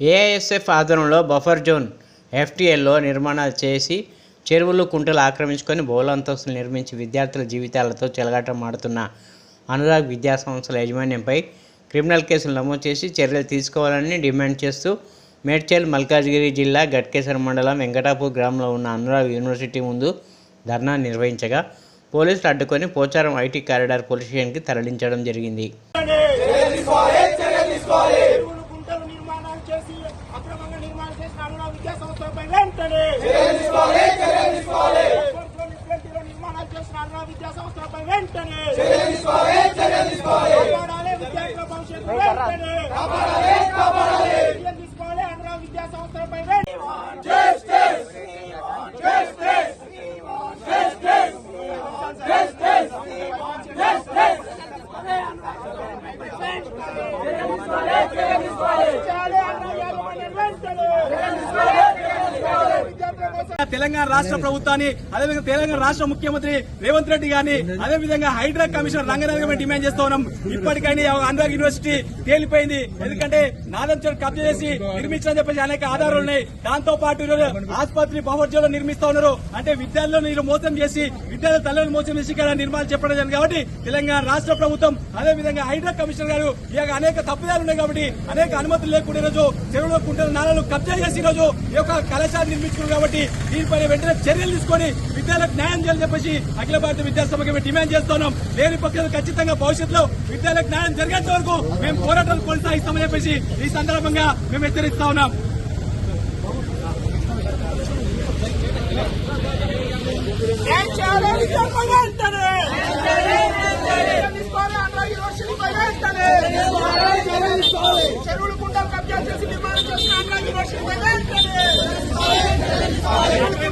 AISF ఆధ్వర్యంలో buffer zone ఎఫ్టీఎల్లో నిర్మాణాలు చేసి చెరువులు కుంటలు ఆక్రమించుకొని బహుళంతస్తులు నిర్మించి విద్యార్థుల జీవితాలతో చెలగాటమాడుతున్న అనురాగ్ విద్యాసంస్థల యాజమాన్యంపై క్రిమినల్ కేసులు నమోదు చేసి చర్యలు తీసుకోవాలని డిమాండ్ చేస్తూ మేడ్చల్ మల్కాజ్గిరి జిల్లా గట్కేశ్వర మండలం వెంకటాపూర్ గ్రామంలో ఉన్న అనురాగ్ యూనివర్సిటీ ముందు ధర్నా నిర్వహించగా పోలీసులు అడ్డుకొని పోచారం ఐటీ కారిడార్ పోలీస్ స్టేషన్కి తరలించడం జరిగింది చెరువులు గుంటలు నిర్మాణాలు చేసి అక్రమంగా నిర్మాణం చేసిన అరుణ విద్యా సంస్థలపై వెంటనే నిర్మాణాలు చేసిన అరుణ విద్యా సంస్థలపై వెంటనే కాపాడాలి విద్యార్థుల భవిష్యత్తు వెంటనే తీసుకోవాలి అరుణ విద్యా సంస్థలపై వెంటనే చేయాలి అరుణ యాజమాన్యం వెంటనే విద్యార్థుల కోసం తెలంగాణ రాష్ట్ర ప్రభుత్వాన్ని అదేవిధంగా తెలంగాణ రాష్ట్ర ముఖ్యమంత్రి రేవంత్ రెడ్డి గారిని అదేవిధంగా హైడ్రా కమిషనర్ రంగనాథ్ డిమాండ్ చేస్తా ఉన్నాం. ఇప్పటికైనా అనురాగ్ యూనివర్సిటీ తేలిపోయింది. ఎందుకంటే నాదంచర్ కబ్జా చేసి నిర్మించాలని చెప్పేసి అనేక ఆధారాలు ఉన్నాయి. దాంతో పాటు ఈరోజు ఆసుపత్రి పవర్జీలో నిర్మిస్తా ఉన్నారు. అంటే విద్యార్థులను వీళ్ళు మోసం చేసి విద్యార్థుల తల్లిని మోసం చేసి ఇక్కడ నిర్మాణం చెప్పడం జరిగింది కాబట్టి తెలంగాణ రాష్ట్ర ప్రభుత్వం అదేవిధంగా హైడ్రా కమిషనర్ గారు ఇక యొక్క అనేక తప్పిదాలు ఉన్నాయి కాబట్టి అనేక అనుమతులు లేకుండా ఈరోజు రోజు చెరువులో కుంటున్న నాలను కబ్జా చేసి ఈరోజు రోజు ఈ యొక్క కళాశాల నిర్మించుకున్నారు కాబట్టి దీనిపైన వెంటనే చర్యలు తీసుకొని విద్యార్థులకు న్యాయం చేయాలని చెప్పేసి అఖిల భారత విద్యాసభకి మేము డిమాండ్ చేస్తున్నాం లేని పక్షంలో ఖచ్చితంగా భవిష్యత్తులో విద్యార్థులకు న్యాయం జరిగేంత వరకు మేము పోరాటాలు కొనసాగిస్తామని చెప్పేసి ఈ సందర్భంగా మేము హెచ్చరిస్తా ఉన్నాం. ఏం చేయాలి విద్యార్థుల వెంటనే చర్యలు తీసుకోవాలి అరుణ యూనివర్సిటీపై వెంటనే చెరువులు గుంటలు కబ్జా చేసి నిర్మాణం చేసిన అరుణ యూనివర్సిటీపై వెంటనే గుంటలు కబ్జా చేసి నిర్మాణం చేసిన అరుణ యూనివర్సిటీపై వెంటనే అరెస్టు చేయాలి పల్లరాజేశ్వర రెడ్డి వెంటనే అరెస్టు చేయాలి పల్లరాజేశ్వర రెడ్డి వెంటనే ప్రజలను మోసం చేసి విద్యార్థులను మోసం చేసిన పల్లరాజేశ్వర రెడ్డి వెంటనే విద్యార్థులను ప్రజలు మోసం చేసిన పల్లరాజేశ్వర రెడ్డి వెంటనే డౌన్ డౌన్ ఆంధ్ర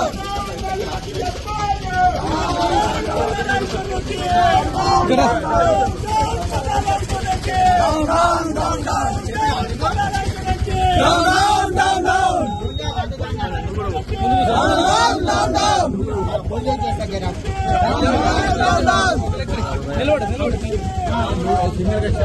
నిలబడు నిలబడు